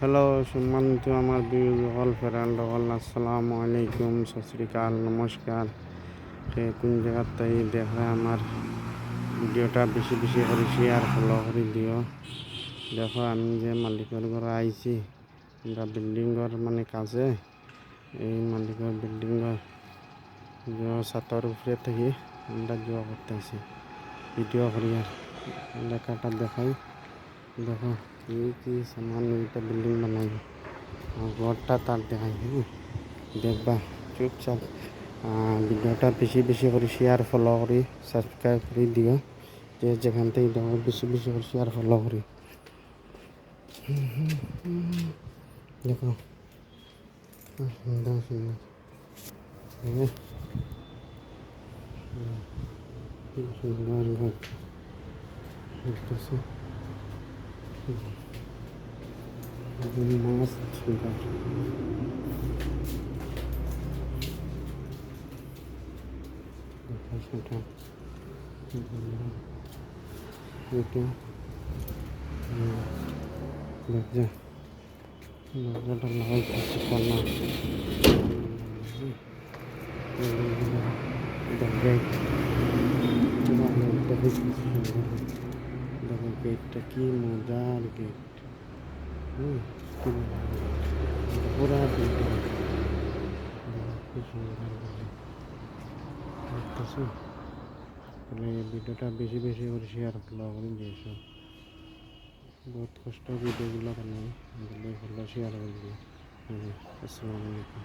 Hello, সম্মানিত আমার বিউজ all friend all আসসালামু আলাইকুম সত শ্রীকাল নমস্কার কোন জায়গার তাই দেখে আমার ভিডিওটা বেশি বেশি করে শেয়ার ফলো করে দিও। দেখো, আমি যে মালিকের ঘরে আইছি এটা বিল্ডিংর মানে কাজে এই মালিকের বিল্ডিংর যে ছাতর উপরে থেকে আমরা জোয়া করতেছি। ভিডিও করি আর লেখাটা দেখাই। দেখো কি কি সামান এটা বিল্ডিং বানাই আর ঘরটা তার দেখাই হ্যাঁ দেখবা চুপচাপ আহ, ভিডিওটা বেশি বেশি করে শেয়ার ফলো করি সাবস্ক্রাইব করে দিও যে যেখান থেকে দেখো বেশি বেশি করে শেয়ার ফলো করি দেখো আহ, সুন্দর সুন্দর うん、飲 Thank Tidak দেখো গেটটা কি মজার গেট হুম পুরা গেট কি সুন্দর দেখতেছো? তাহলে এই ভিডিওটা বেশি বেশি করে শেয়ার করে দিয়েছ বহুত কষ্ট ভিডিওগুলো বানাই শেয়ার করে দিই আসসালামু আলাইকুম।